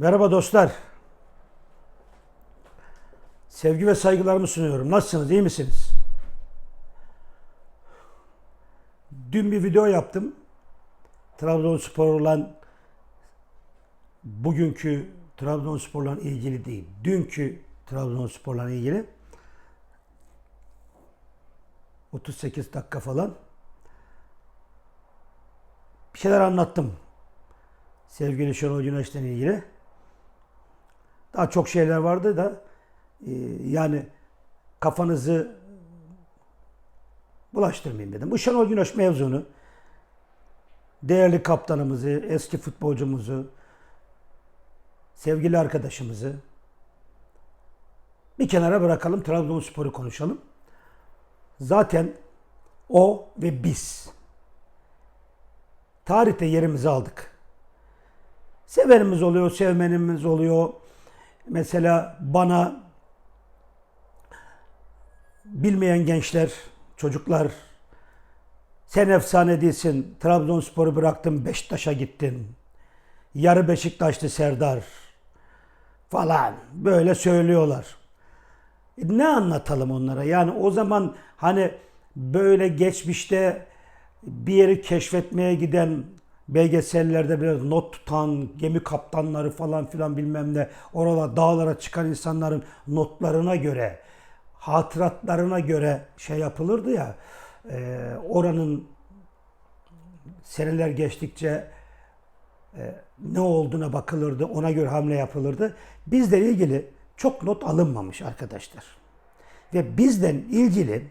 Merhaba dostlar. Sevgi ve saygılarımı sunuyorum. Nasılsınız? iyi misiniz? Dün bir video yaptım. Trabzonspor olan bugünkü Trabzonspor'la ilgili değil. Dünkü Trabzonspor'la ilgili 38 dakika falan bir şeyler anlattım. Sevgili Şenol Güneş'le ilgili. Daha çok şeyler vardı da e, yani kafanızı bulaştırmayayım dedim. Bu Şenol Güneş mevzunu değerli kaptanımızı, eski futbolcumuzu, sevgili arkadaşımızı bir kenara bırakalım. Trabzonspor'u konuşalım. Zaten o ve biz tarihte yerimizi aldık. Sevenimiz oluyor, sevmenimiz oluyor. Mesela bana bilmeyen gençler, çocuklar sen efsane değilsin. Trabzonspor'u bıraktın, Beşiktaş'a gittin. Yarı Beşiktaşlı Serdar falan böyle söylüyorlar. E ne anlatalım onlara? Yani o zaman hani böyle geçmişte bir yeri keşfetmeye giden belgesellerde biraz not tutan gemi kaptanları falan filan bilmem ne oralara dağlara çıkan insanların notlarına göre hatıratlarına göre şey yapılırdı ya e, oranın seneler geçtikçe e, ne olduğuna bakılırdı ona göre hamle yapılırdı. Bizle ilgili çok not alınmamış arkadaşlar. Ve bizden ilgili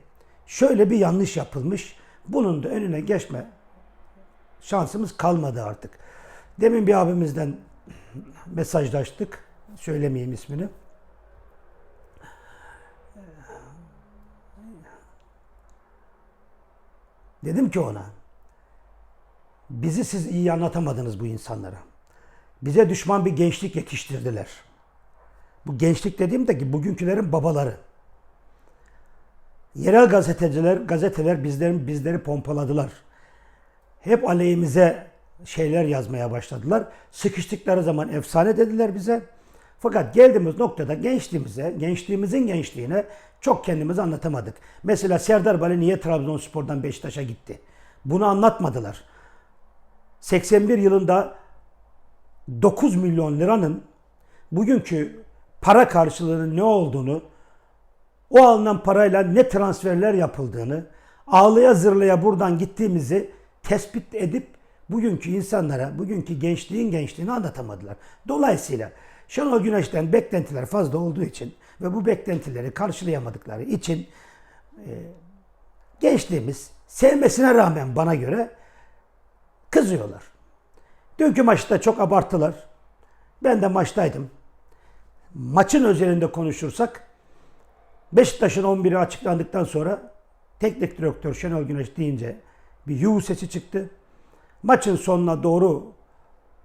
şöyle bir yanlış yapılmış. Bunun da önüne geçme şansımız kalmadı artık. Demin bir abimizden mesajlaştık. Söylemeyeyim ismini. Dedim ki ona, bizi siz iyi anlatamadınız bu insanlara. Bize düşman bir gençlik yetiştirdiler. Bu gençlik dediğim de ki bugünkülerin babaları. Yerel gazeteciler, gazeteler bizlerin bizleri pompaladılar. Hep aleyhimize şeyler yazmaya başladılar. Sıkıştıkları zaman efsane dediler bize. Fakat geldiğimiz noktada gençliğimize, gençliğimizin gençliğine çok kendimizi anlatamadık. Mesela Serdar Bali niye Trabzonspor'dan Beşiktaş'a gitti? Bunu anlatmadılar. 81 yılında 9 milyon liranın bugünkü para karşılığının ne olduğunu, o alınan parayla ne transferler yapıldığını, ağlaya zırlaya buradan gittiğimizi tespit edip bugünkü insanlara, bugünkü gençliğin gençliğini anlatamadılar. Dolayısıyla Şenol Güneş'ten beklentiler fazla olduğu için ve bu beklentileri karşılayamadıkları için e, gençliğimiz sevmesine rağmen bana göre kızıyorlar. Dünkü maçta çok abarttılar. Ben de maçtaydım. Maçın özelinde konuşursak Beşiktaş'ın 11'i açıklandıktan sonra teknik direktör Şenol Güneş deyince bir yuh sesi çıktı. Maçın sonuna doğru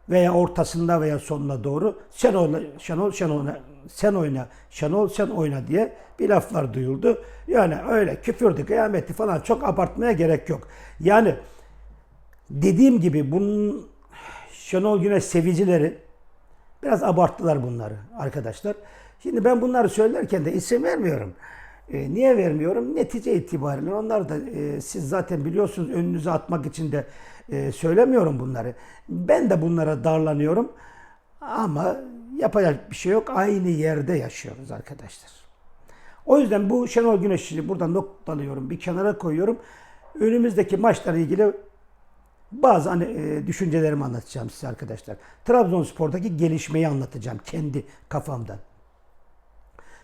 veya ortasında veya sonuna doğru Şenol, Şenol, Şenol, sen oyna, Şenol sen oyna diye bir laflar duyuldu. Yani öyle küfürdü, kıyameti falan çok abartmaya gerek yok. Yani dediğim gibi bunun Şenol Güneş sevicileri biraz abarttılar bunları arkadaşlar. Şimdi ben bunları söylerken de isim vermiyorum. E, niye vermiyorum? Netice itibariyle onlar da e, siz zaten biliyorsunuz önünüze atmak için de e, söylemiyorum bunları. Ben de bunlara darlanıyorum. Ama yapacak bir şey yok. Aynı yerde yaşıyoruz arkadaşlar. O yüzden bu Şenol Güneş'i buradan noktalıyorum. Bir kenara koyuyorum. Önümüzdeki maçlarla ilgili bazı hani, e, düşüncelerimi anlatacağım size arkadaşlar. Trabzonspor'daki gelişmeyi anlatacağım kendi kafamdan.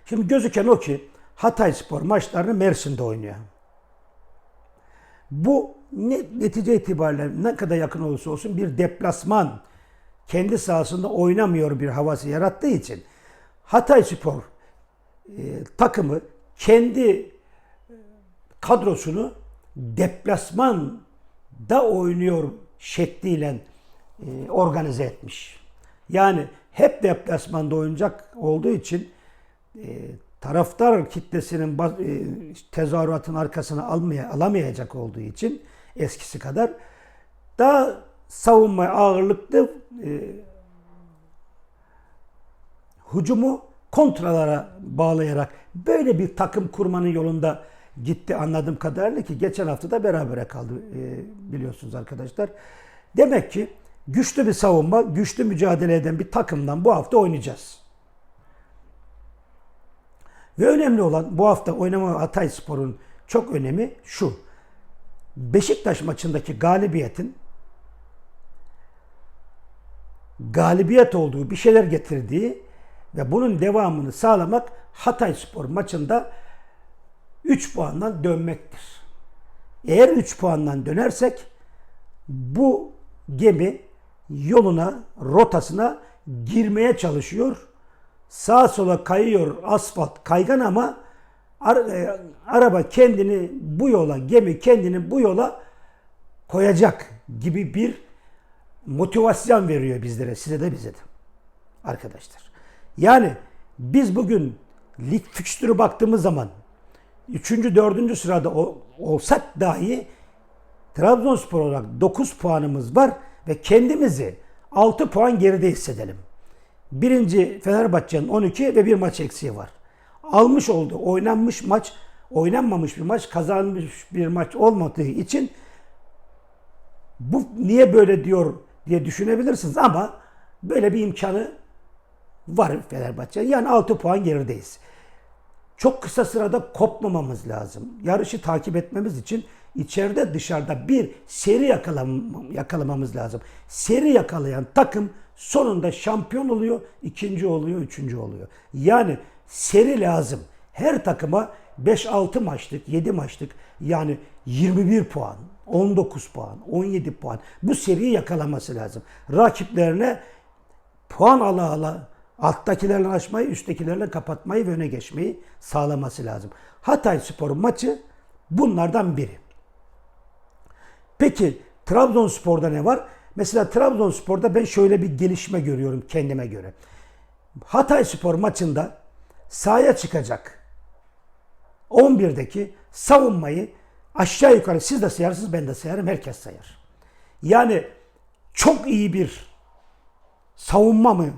Şimdi gözüken o ki Hatay Spor maçlarını Mersin'de oynuyor. Bu ne, netice itibariyle ne kadar yakın olursa olsun bir deplasman kendi sahasında oynamıyor bir havası yarattığı için Hatay Spor e, takımı kendi e, kadrosunu deplasmanda oynuyor şekliyle e, organize etmiş. Yani hep deplasmanda oynayacak olduğu için e, taraftar kitlesinin e, tezahüratın arkasına almaya, alamayacak olduğu için eskisi kadar daha savunma ağırlıklı e, hücumu kontralara bağlayarak böyle bir takım kurmanın yolunda gitti anladığım kadarıyla ki geçen hafta da berabere kaldı e, biliyorsunuz arkadaşlar. Demek ki güçlü bir savunma, güçlü mücadele eden bir takımdan bu hafta oynayacağız. Ve önemli olan bu hafta oynama Hatay Spor'un çok önemi şu. Beşiktaş maçındaki galibiyetin galibiyet olduğu bir şeyler getirdiği ve bunun devamını sağlamak Hatay Spor maçında 3 puandan dönmektir. Eğer 3 puandan dönersek bu gemi yoluna, rotasına girmeye çalışıyor. Sağa sola kayıyor asfalt kaygan ama e, araba kendini bu yola, gemi kendini bu yola koyacak gibi bir motivasyon veriyor bizlere, size de bize de arkadaşlar. Yani biz bugün lig fikstürü baktığımız zaman 3. 4. sırada olsak dahi Trabzonspor olarak 9 puanımız var ve kendimizi 6 puan geride hissedelim. Birinci Fenerbahçe'nin 12 ve bir maç eksiği var. Almış oldu. Oynanmış maç, oynanmamış bir maç, kazanmış bir maç olmadığı için bu niye böyle diyor diye düşünebilirsiniz ama böyle bir imkanı var Fenerbahçe. Yani 6 puan gerideyiz. Çok kısa sırada kopmamamız lazım. Yarışı takip etmemiz için içeride dışarıda bir seri yakalam yakalamamız lazım. Seri yakalayan takım sonunda şampiyon oluyor, ikinci oluyor, üçüncü oluyor. Yani seri lazım. Her takıma 5-6 maçlık, 7 maçlık yani 21 puan, 19 puan, 17 puan bu seriyi yakalaması lazım. Rakiplerine puan ala ala alttakilerle açmayı, üsttekilerle kapatmayı ve öne geçmeyi sağlaması lazım. Hatay Spor maçı bunlardan biri. Peki Trabzonspor'da ne var? Mesela Trabzonspor'da ben şöyle bir gelişme görüyorum kendime göre. Hatay Spor maçında sahaya çıkacak 11'deki savunmayı aşağı yukarı siz de sayarsınız ben de sayarım herkes sayar. Yani çok iyi bir savunma mı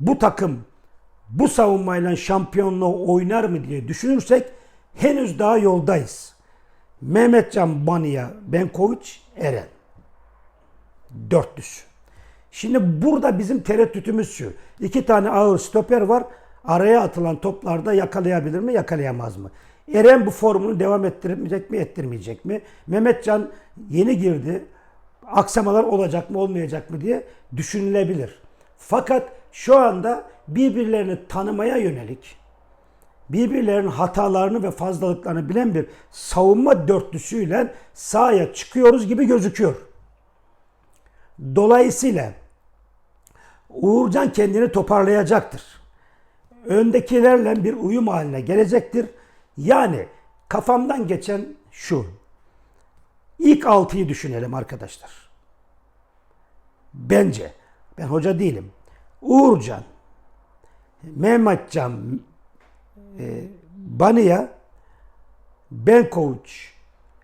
bu takım bu savunmayla şampiyonluğu oynar mı diye düşünürsek henüz daha yoldayız. Mehmetcan Baniya, Benkoviç, Eren. Dörtlüsü. Şimdi burada bizim tereddütümüz şu. İki tane ağır stoper var. Araya atılan toplarda yakalayabilir mi, yakalayamaz mı? Eren bu formunu devam ettirmeyecek mi, ettirmeyecek mi? Mehmetcan yeni girdi. Aksamalar olacak mı, olmayacak mı diye düşünülebilir. Fakat şu anda birbirlerini tanımaya yönelik, birbirlerinin hatalarını ve fazlalıklarını bilen bir savunma dörtlüsüyle sahaya çıkıyoruz gibi gözüküyor. Dolayısıyla Uğurcan kendini toparlayacaktır. Öndekilerle bir uyum haline gelecektir. Yani kafamdan geçen şu. İlk altıyı düşünelim arkadaşlar. Bence, ben hoca değilim. Uğurcan, Mehmetcan, e, Baniya, Benkoviç,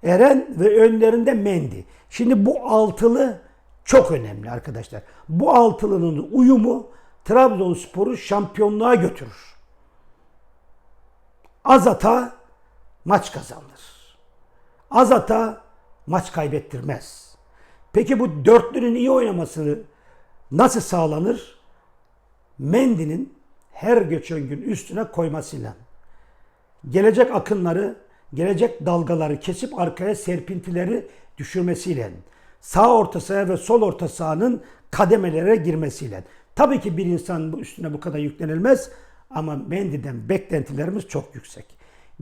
Eren ve önlerinde Mendi. Şimdi bu altılı çok önemli arkadaşlar. Bu altılının uyumu Trabzonspor'u şampiyonluğa götürür. Az hata maç kazanır. Az hata maç kaybettirmez. Peki bu dörtlünün iyi oynaması nasıl sağlanır? Mendy'nin her geçen gün üstüne koymasıyla. Gelecek akınları, gelecek dalgaları kesip arkaya serpintileri düşürmesiyle. Sağ orta saha ve sol orta sahanın kademelere girmesiyle. Tabii ki bir insan üstüne bu kadar yüklenilmez ama Mendy'den beklentilerimiz çok yüksek.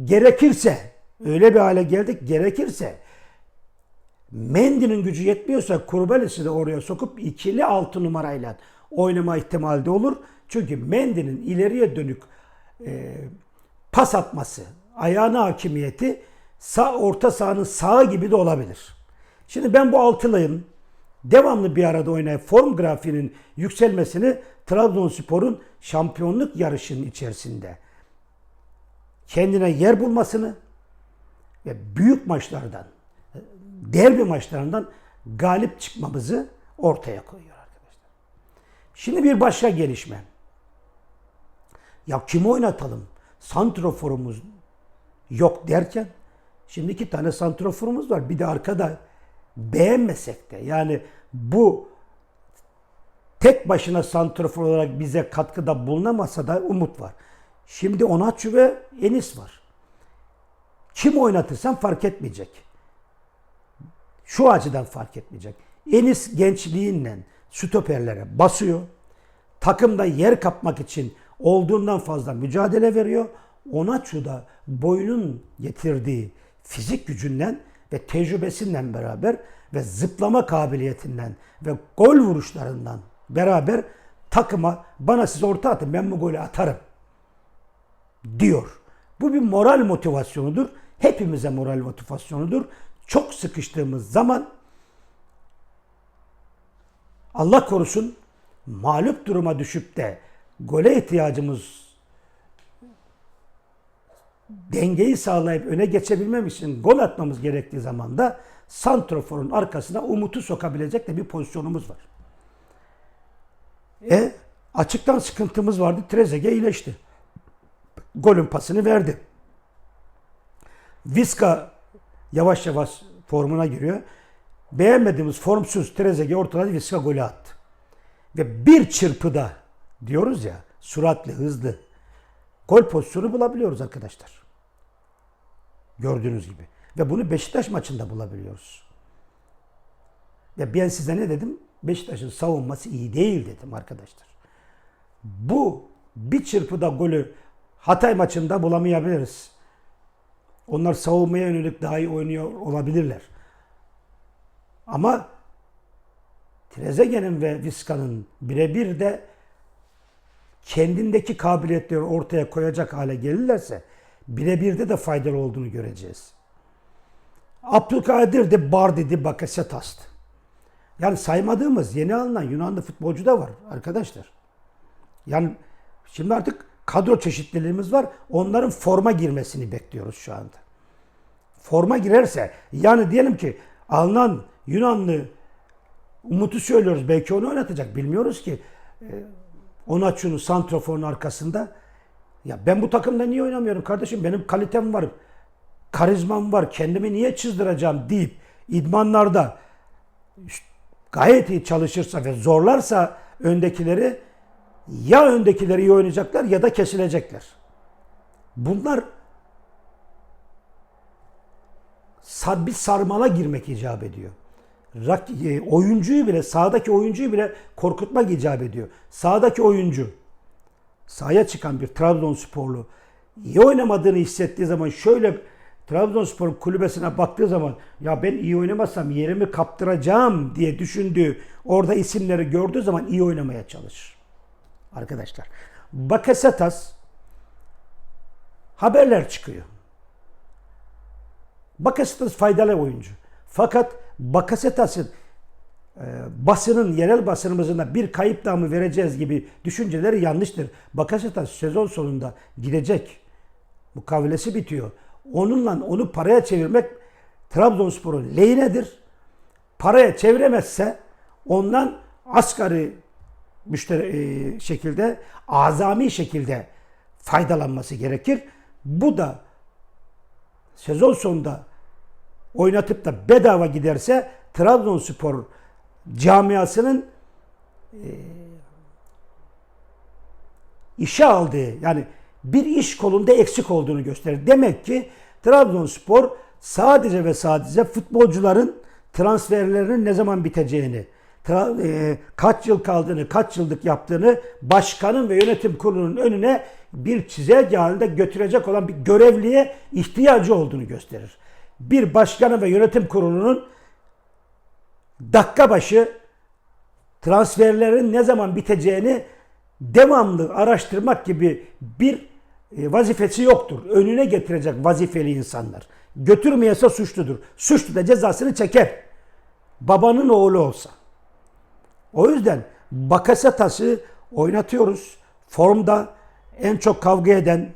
Gerekirse, öyle bir hale geldik, gerekirse Mendy'nin gücü yetmiyorsa Kurbeles'i de oraya sokup ikili altı numarayla oynama ihtimali de olur. Çünkü Mendy'nin ileriye dönük e, pas atması, ayağına hakimiyeti sağ orta sahanın sağı gibi de olabilir. Şimdi ben bu altılıyın devamlı bir arada oynayıp form grafiğinin yükselmesini Trabzonspor'un şampiyonluk yarışının içerisinde kendine yer bulmasını ve büyük maçlardan, derbi maçlarından galip çıkmamızı ortaya koyuyor arkadaşlar. Şimdi bir başka gelişme. Ya kimi oynatalım? Santroforumuz yok derken şimdi iki tane santroforumuz var. Bir de arkada beğenmesek de yani bu tek başına santrofor olarak bize katkıda bulunamasa da umut var. Şimdi Onaçu ve Enis var. Kim oynatırsan fark etmeyecek. Şu açıdan fark etmeyecek. Enis gençliğiyle stoperlere basıyor. Takımda yer kapmak için olduğundan fazla mücadele veriyor. Onaçu da boyunun getirdiği fizik gücünden ve tecrübesinden beraber ve zıplama kabiliyetinden ve gol vuruşlarından beraber takıma bana siz orta atın ben bu golü atarım diyor. Bu bir moral motivasyonudur. Hepimize moral motivasyonudur. Çok sıkıştığımız zaman Allah korusun mağlup duruma düşüp de gole ihtiyacımız dengeyi sağlayıp öne geçebilmem için gol atmamız gerektiği zaman da santroforun arkasına Umut'u sokabilecek de bir pozisyonumuz var. E açıktan sıkıntımız vardı. Trezeguet iyileşti. Golün pasını verdi. Viska yavaş yavaş formuna giriyor. Beğenmediğimiz formsuz Trezeguet ortaladı Viska golü attı. Ve bir çırpıda diyoruz ya süratli, hızlı gol pozisyonu bulabiliyoruz arkadaşlar. Gördüğünüz gibi. Ve bunu Beşiktaş maçında bulabiliyoruz. Ve ben size ne dedim? Beşiktaş'ın savunması iyi değil dedim arkadaşlar. Bu bir çırpıda golü Hatay maçında bulamayabiliriz. Onlar savunmaya yönelik daha iyi oynuyor olabilirler. Ama Trezeguet'in ve Vizca'nın birebir de kendindeki kabiliyetleri ortaya koyacak hale gelirlerse birebir de faydalı olduğunu göreceğiz. Abdülkadir de Bardidi Bakasetas'tı. Yani saymadığımız yeni alınan Yunanlı futbolcu da var arkadaşlar. Yani şimdi artık kadro çeşitliliğimiz var. Onların forma girmesini bekliyoruz şu anda. Forma girerse yani diyelim ki alınan Yunanlı Umut'u söylüyoruz. Belki onu oynatacak. Bilmiyoruz ki. Ee, Onaçu'nun santroforun arkasında. Ya ben bu takımda niye oynamıyorum kardeşim? Benim kalitem var. Karizmam var. Kendimi niye çizdireceğim deyip idmanlarda gayet iyi çalışırsa ve zorlarsa öndekileri ya öndekileri iyi oynayacaklar ya da kesilecekler. Bunlar bir sarmala girmek icap ediyor. Rak, e, oyuncuyu bile, sahadaki oyuncuyu bile korkutmak icap ediyor. Sahadaki oyuncu, sahaya çıkan bir Trabzonsporlu iyi oynamadığını hissettiği zaman şöyle Trabzonspor kulübesine baktığı zaman ya ben iyi oynamazsam yerimi kaptıracağım diye düşündüğü orada isimleri gördüğü zaman iyi oynamaya çalışır. Arkadaşlar Bakasetas haberler çıkıyor. Bakasetas faydalı oyuncu. Fakat Bakasetas'ın basının, yerel basınımızın da bir kayıp daha mı vereceğiz gibi düşünceleri yanlıştır. Bakasetas sezon sonunda gidecek. Mukavelesi bitiyor. Onunla onu paraya çevirmek Trabzonspor'un lehinedir. Paraya çeviremezse ondan asgari müşteri e, şekilde, azami şekilde faydalanması gerekir. Bu da sezon sonunda oynatıp da bedava giderse Trabzonspor camiasının e, işe aldığı yani bir iş kolunda eksik olduğunu gösterir. Demek ki Trabzonspor sadece ve sadece futbolcuların transferlerinin ne zaman biteceğini, e, kaç yıl kaldığını, kaç yıllık yaptığını başkanın ve yönetim kurulunun önüne bir çizelge halinde götürecek olan bir görevliye ihtiyacı olduğunu gösterir. Bir başkanın ve yönetim kurulunun dakika başı transferlerin ne zaman biteceğini devamlı araştırmak gibi bir e, vazifesi yoktur. Önüne getirecek vazifeli insanlar. Götürmeyese suçludur. Suçlu da cezasını çeker. Babanın oğlu olsa. O yüzden Bakasetas'ı oynatıyoruz. Formda en çok kavga eden,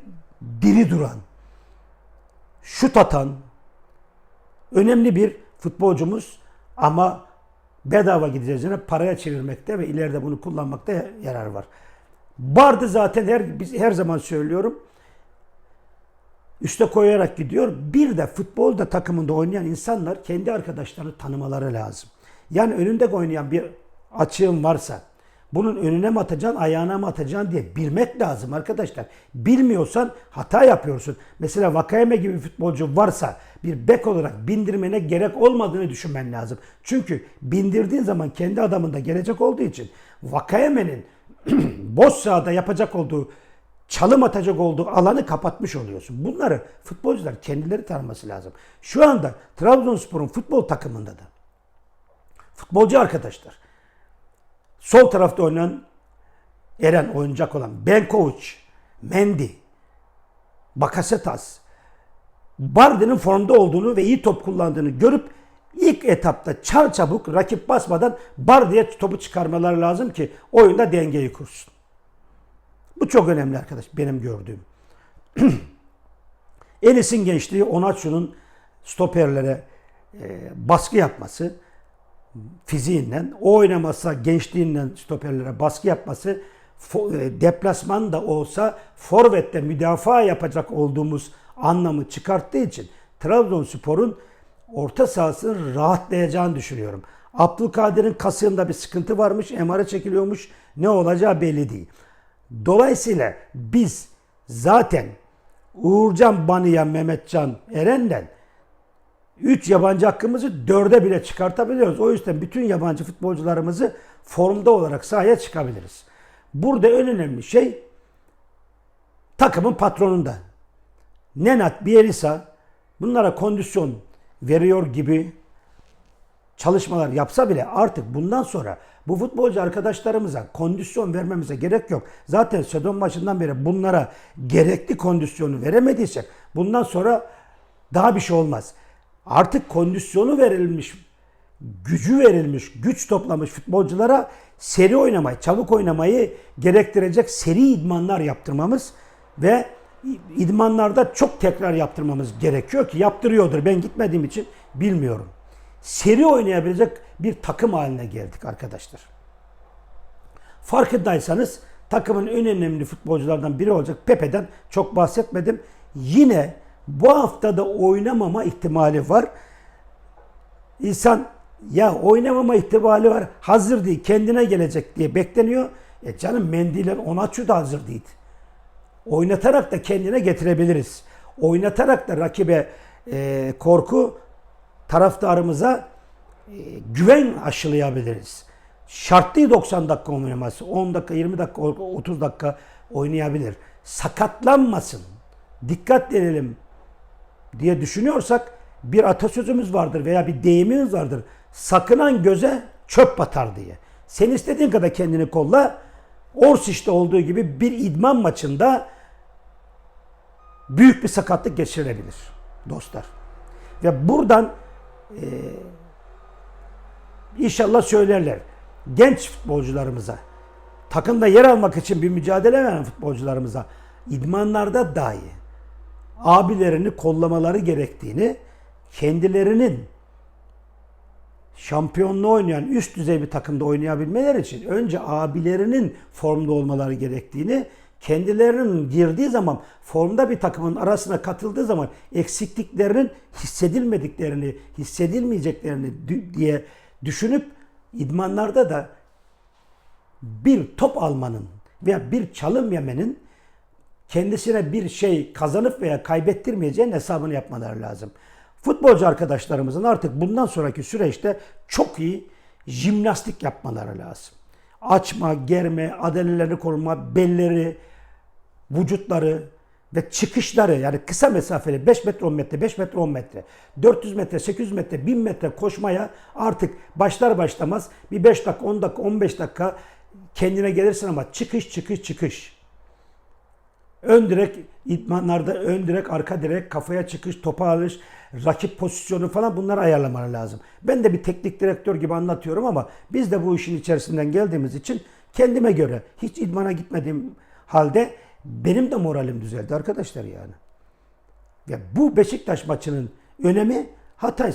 diri duran, şut atan önemli bir futbolcumuz ama bedava gideceğine paraya çevirmekte ve ileride bunu kullanmakta yarar var. Bardı zaten her biz her zaman söylüyorum. Üste koyarak gidiyor. Bir de futbolda takımında oynayan insanlar kendi arkadaşlarını tanımaları lazım. Yani önünde oynayan bir açığın varsa bunun önüne mi atacaksın, ayağına mı atacaksın diye bilmek lazım arkadaşlar. Bilmiyorsan hata yapıyorsun. Mesela Vakayeme gibi bir futbolcu varsa bir bek olarak bindirmene gerek olmadığını düşünmen lazım. Çünkü bindirdiğin zaman kendi adamında gelecek olduğu için Vakayeme'nin boş sahada yapacak olduğu çalım atacak olduğu alanı kapatmış oluyorsun. Bunları futbolcular kendileri tanıması lazım. Şu anda Trabzonspor'un futbol takımında da futbolcu arkadaşlar sol tarafta oynayan Eren oyuncak olan Benkovic, Mendy, Bakasetas, Bardi'nin formda olduğunu ve iyi top kullandığını görüp ilk etapta çar çabuk rakip basmadan Bardi'ye topu çıkarmaları lazım ki oyunda dengeyi kursun. Bu çok önemli arkadaş benim gördüğüm. Enis'in gençliği Onaçu'nun stoperlere e, baskı yapması fiziğinden, o oynamasa gençliğinden stoperlere baskı yapması e, deplasman da olsa forvette müdafaa yapacak olduğumuz anlamı çıkarttığı için Trabzonspor'un orta sahasının rahatlayacağını düşünüyorum. Abdülkadir'in kasığında bir sıkıntı varmış, MR'a çekiliyormuş. Ne olacağı belli değil. Dolayısıyla biz zaten Uğurcan Baniya Mehmetcan Eren'den 3 yabancı hakkımızı 4'e bile çıkartabiliyoruz. O yüzden bütün yabancı futbolcularımızı formda olarak sahaya çıkabiliriz. Burada en önemli şey takımın patronunda. Nenat, Bielisa bunlara kondisyon veriyor gibi çalışmalar yapsa bile artık bundan sonra bu futbolcu arkadaşlarımıza kondisyon vermemize gerek yok. Zaten sezon başından beri bunlara gerekli kondisyonu veremediysek bundan sonra daha bir şey olmaz. Artık kondisyonu verilmiş, gücü verilmiş, güç toplamış futbolculara seri oynamayı, çabuk oynamayı gerektirecek seri idmanlar yaptırmamız ve idmanlarda çok tekrar yaptırmamız gerekiyor ki yaptırıyordur. Ben gitmediğim için bilmiyorum. Seri oynayabilecek bir takım haline geldik arkadaşlar. Farkındaysanız takımın en önemli futbolculardan biri olacak Pepe'den çok bahsetmedim. Yine bu haftada oynamama ihtimali var. İnsan ya oynamama ihtimali var hazır değil kendine gelecek diye bekleniyor. E canım mendiler Onaçu da hazır değil. Oynatarak da kendine getirebiliriz. Oynatarak da rakibe e, korku taraftarımıza e, güven aşılayabiliriz. Şart değil 90 dakika oynaması. 10 dakika, 20 dakika, 30 dakika oynayabilir. Sakatlanmasın. Dikkat edelim diye düşünüyorsak bir atasözümüz vardır veya bir deyimimiz vardır. Sakınan göze çöp batar diye. Sen istediğin kadar kendini kolla. Orsiş'te olduğu gibi bir idman maçında büyük bir sakatlık geçirebilir dostlar. Ve buradan e, inşallah söylerler. Genç futbolcularımıza, takımda yer almak için bir mücadele veren futbolcularımıza idmanlarda dahi abilerini kollamaları gerektiğini, kendilerinin şampiyonluğu oynayan üst düzey bir takımda oynayabilmeleri için önce abilerinin formda olmaları gerektiğini, kendilerinin girdiği zaman formda bir takımın arasına katıldığı zaman eksikliklerinin hissedilmediklerini, hissedilmeyeceklerini diye düşünüp idmanlarda da bir top almanın veya bir çalım yemenin kendisine bir şey kazanıp veya kaybettirmeyeceğin hesabını yapmaları lazım. Futbolcu arkadaşlarımızın artık bundan sonraki süreçte çok iyi jimnastik yapmaları lazım. Açma, germe, adalelerini koruma, belleri, vücutları ve çıkışları yani kısa mesafeli 5 metre 10 metre 5 metre 10 metre 400 metre 800 metre 1000 metre koşmaya artık başlar başlamaz bir 5 dakika 10 dakika 15 dakika kendine gelirsin ama çıkış çıkış çıkış. Ön direk idmanlarda ön direk, arka direk, kafaya çıkış, topa alış, rakip pozisyonu falan bunları ayarlamaları lazım. Ben de bir teknik direktör gibi anlatıyorum ama biz de bu işin içerisinden geldiğimiz için kendime göre hiç idmana gitmediğim halde benim de moralim düzeldi arkadaşlar yani. Ya bu Beşiktaş maçının önemi Hatay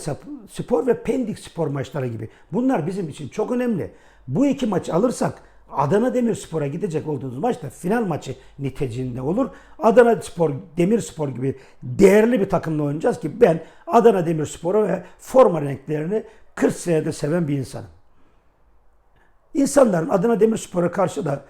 Spor ve Pendik Spor maçları gibi. Bunlar bizim için çok önemli. Bu iki maçı alırsak Adana Demirspor'a gidecek olduğunuz maç da final maçı niteliğinde olur. Adana Spor, Demirspor gibi değerli bir takımla oynayacağız ki ben Adana Demirspor'u ve forma renklerini 40 senedir seven bir insanım. İnsanların Adana Demirspor'a karşı da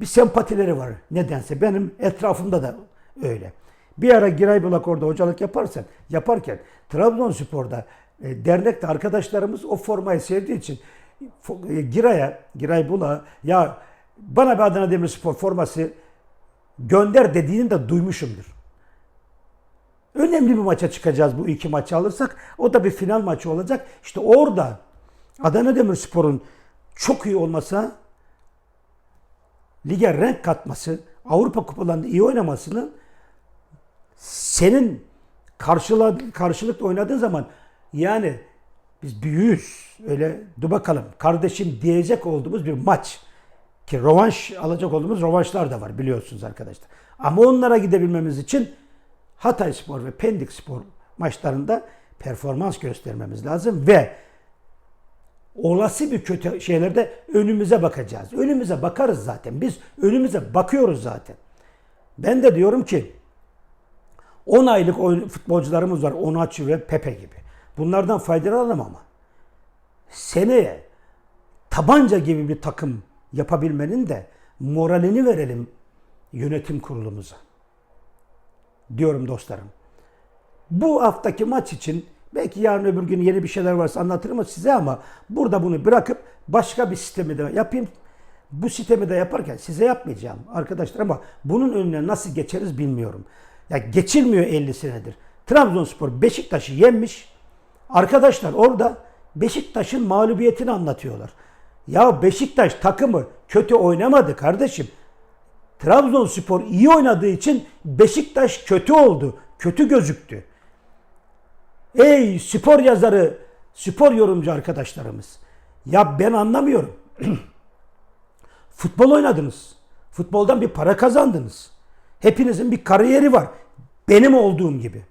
bir sempatileri var nedense. Benim etrafımda da öyle. Bir ara Giray Bulak orada hocalık yaparsan, yaparken Trabzonspor'da e, dernekte arkadaşlarımız o formayı sevdiği için Giray'a, Giray Bulak'a ya bana bir Adana Demirspor forması gönder dediğini de duymuşumdur. Önemli bir maça çıkacağız bu iki maçı alırsak. O da bir final maçı olacak. İşte orada Adana Demirspor'un çok iyi olmasa lige renk katması, Avrupa kupalarında iyi oynamasının senin karşıla, karşılıklı oynadığın zaman yani biz büyüğüz. Öyle dur bakalım kardeşim diyecek olduğumuz bir maç. Ki rövanş alacak olduğumuz rövanşlar da var biliyorsunuz arkadaşlar. Ama onlara gidebilmemiz için Hatay Spor ve Pendik Spor maçlarında performans göstermemiz lazım ve olası bir kötü şeylerde önümüze bakacağız. Önümüze bakarız zaten. Biz önümüze bakıyoruz zaten. Ben de diyorum ki 10 aylık futbolcularımız var. Onaçu ve Pepe gibi. Bunlardan faydalanalım ama seneye tabanca gibi bir takım yapabilmenin de moralini verelim yönetim kurulumuza. Diyorum dostlarım. Bu haftaki maç için belki yarın öbür gün yeni bir şeyler varsa anlatırım size ama burada bunu bırakıp başka bir sistemi de yapayım. Bu sistemi de yaparken size yapmayacağım arkadaşlar ama bunun önüne nasıl geçeriz bilmiyorum. Ya geçilmiyor 50 senedir. Trabzonspor Beşiktaş'ı yenmiş. Arkadaşlar orada Beşiktaş'ın mağlubiyetini anlatıyorlar. Ya Beşiktaş takımı kötü oynamadı kardeşim. Trabzonspor iyi oynadığı için Beşiktaş kötü oldu. Kötü gözüktü. Ey spor yazarı, spor yorumcu arkadaşlarımız. Ya ben anlamıyorum. Futbol oynadınız. Futboldan bir para kazandınız. Hepinizin bir kariyeri var. Benim olduğum gibi.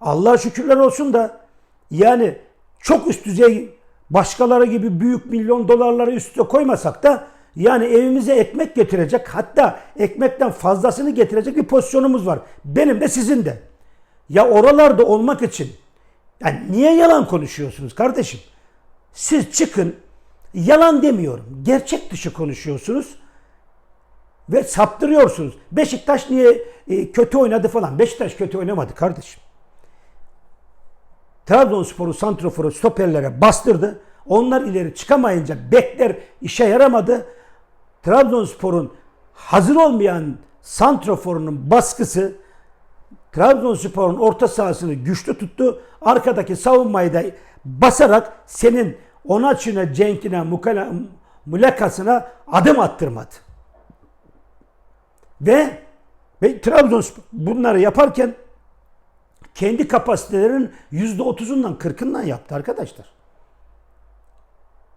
Allah'a şükürler olsun da yani çok üst düzey başkaları gibi büyük milyon dolarları üstüne koymasak da yani evimize ekmek getirecek hatta ekmekten fazlasını getirecek bir pozisyonumuz var. Benim de sizin de. Ya oralarda olmak için yani niye yalan konuşuyorsunuz kardeşim? Siz çıkın yalan demiyorum. Gerçek dışı konuşuyorsunuz ve saptırıyorsunuz. Beşiktaş niye e, kötü oynadı falan. Beşiktaş kötü oynamadı kardeşim. Trabzonspor'u santroforu stoperlere bastırdı. Onlar ileri çıkamayınca bekler işe yaramadı. Trabzonspor'un hazır olmayan santroforunun baskısı Trabzonspor'un orta sahasını güçlü tuttu. Arkadaki savunmayı da basarak senin Onaçı'na, Cenk'ine, Mukala, Mulekas'ına adım attırmadı. Ve, ve Trabzonspor bunları yaparken kendi kapasitelerinin %30'undan 40'ından yaptı arkadaşlar.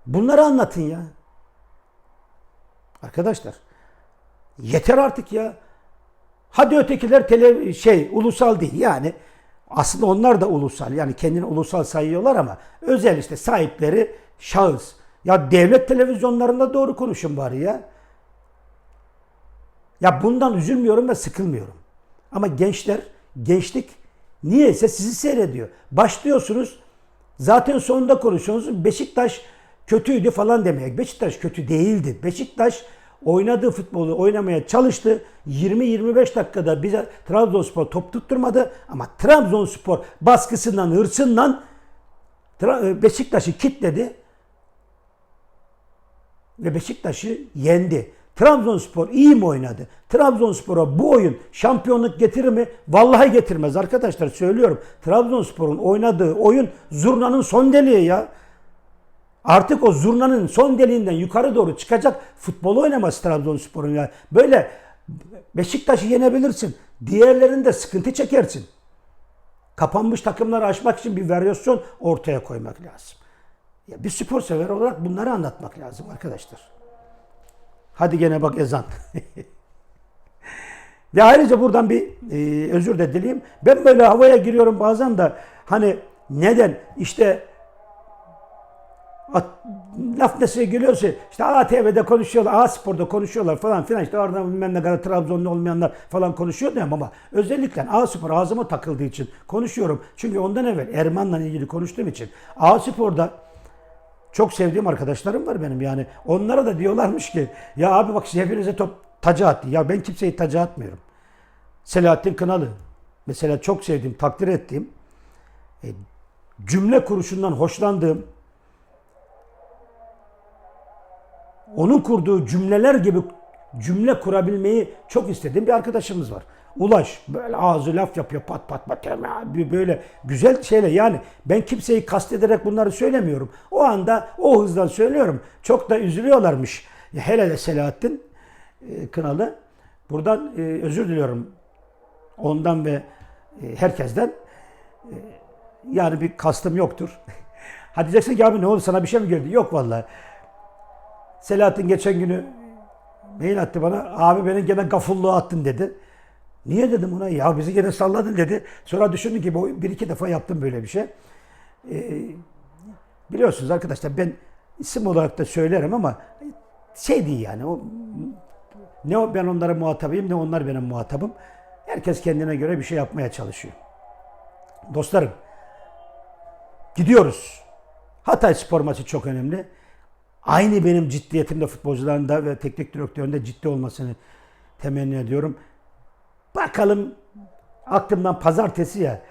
Bunları anlatın ya. Arkadaşlar yeter artık ya. Hadi ötekiler tele, şey ulusal değil yani aslında onlar da ulusal yani kendini ulusal sayıyorlar ama özel işte sahipleri şahıs. Ya devlet televizyonlarında doğru konuşun bari ya. Ya bundan üzülmüyorum ve sıkılmıyorum. Ama gençler, gençlik niyeyse sizi seyrediyor. Başlıyorsunuz zaten sonunda konuşuyorsunuz. Beşiktaş kötüydü falan demeye. Beşiktaş kötü değildi. Beşiktaş oynadığı futbolu oynamaya çalıştı. 20-25 dakikada bize Trabzonspor top tutturmadı ama Trabzonspor baskısından, hırsından Beşiktaş'ı kitledi ve Beşiktaş'ı yendi. Trabzonspor iyi mi oynadı? Trabzonspor'a bu oyun şampiyonluk getirir mi? Vallahi getirmez arkadaşlar söylüyorum. Trabzonspor'un oynadığı oyun zurnanın son deliği ya. Artık o zurnanın son deliğinden yukarı doğru çıkacak futbol oynaması Trabzonspor'un ya. Böyle Beşiktaş'ı yenebilirsin. Diğerlerinde sıkıntı çekersin. Kapanmış takımları aşmak için bir varyasyon ortaya koymak lazım. Ya bir spor sever olarak bunları anlatmak lazım arkadaşlar. Hadi gene bak ezan. Ve ayrıca buradan bir e, özür de dileyim. Ben böyle havaya giriyorum bazen de hani neden işte at, laf nesine gülüyorsa işte ATV'de konuşuyorlar, A Spor'da konuşuyorlar falan filan işte oradan bilmem ne kadar Trabzonlu olmayanlar falan konuşuyor diyorum ama özellikle A Spor ağzıma takıldığı için konuşuyorum. Çünkü ondan evvel Erman'la ilgili konuştuğum için A Spor'da çok sevdiğim arkadaşlarım var benim yani. Onlara da diyorlarmış ki ya abi bak siz hepinize top taca attı. Ya ben kimseyi taca atmıyorum. Selahattin Kınalı mesela çok sevdiğim, takdir ettiğim e, cümle kuruşundan hoşlandığım onun kurduğu cümleler gibi cümle kurabilmeyi çok istediğim bir arkadaşımız var. Ulaş böyle ağzı laf yapıyor pat pat pat böyle güzel şeyler yani ben kimseyi kastederek bunları söylemiyorum. O anda o hızdan söylüyorum. Çok da üzülüyorlarmış. Hele de Selahattin e, Kınalı. Buradan e, özür diliyorum ondan ve e, herkesten. Yani bir kastım yoktur. Hadi diyeceksin ki abi ne oldu sana bir şey mi geldi? Yok vallahi. Selahattin geçen günü mail attı bana. Abi beni gene gafulluğa attın dedi. Niye dedim ona? Ya bizi gene salladın dedi. Sonra düşündüm ki bir iki defa yaptım böyle bir şey. Ee, biliyorsunuz arkadaşlar ben isim olarak da söylerim ama şey değil yani. O, ne ben onlara muhatabıyım ne onlar benim muhatabım. Herkes kendine göre bir şey yapmaya çalışıyor. Dostlarım gidiyoruz. Hatay spor maçı çok önemli. Aynı benim ciddiyetimde futbolcuların da ve teknik direktörün de ciddi olmasını temenni ediyorum. Bakalım aklımdan pazartesi ya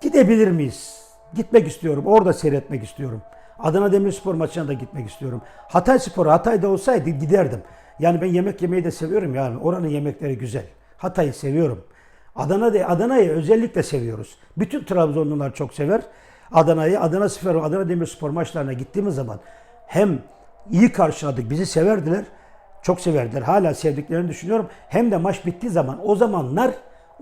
gidebilir miyiz? Gitmek istiyorum. Orada seyretmek istiyorum. Adana Demirspor maçına da gitmek istiyorum. Hatay Spor Hatay'da olsaydı giderdim. Yani ben yemek yemeyi de seviyorum yani. Oranın yemekleri güzel. Hatay'ı seviyorum. Adana'da Adana'yı özellikle seviyoruz. Bütün Trabzonlular çok sever. Adana'yı, Adana Spor, Adana Demirspor maçlarına gittiğimiz zaman hem iyi karşıladık, bizi severdiler. Çok severdiler. Hala sevdiklerini düşünüyorum. Hem de maç bittiği zaman o zamanlar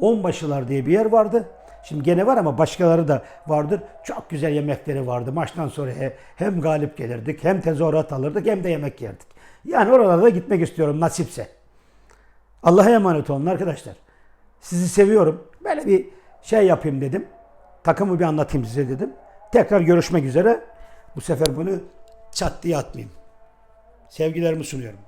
Onbaşılar diye bir yer vardı. Şimdi gene var ama başkaları da vardır. Çok güzel yemekleri vardı. Maçtan sonra he- hem galip gelirdik, hem tezahürat alırdık, hem de yemek yerdik. Yani oralara gitmek istiyorum nasipse. Allah'a emanet olun arkadaşlar. Sizi seviyorum. Böyle bir şey yapayım dedim. Takımı bir anlatayım size dedim. Tekrar görüşmek üzere. Bu sefer bunu çat diye atmayayım. Sevgilerimi sunuyorum.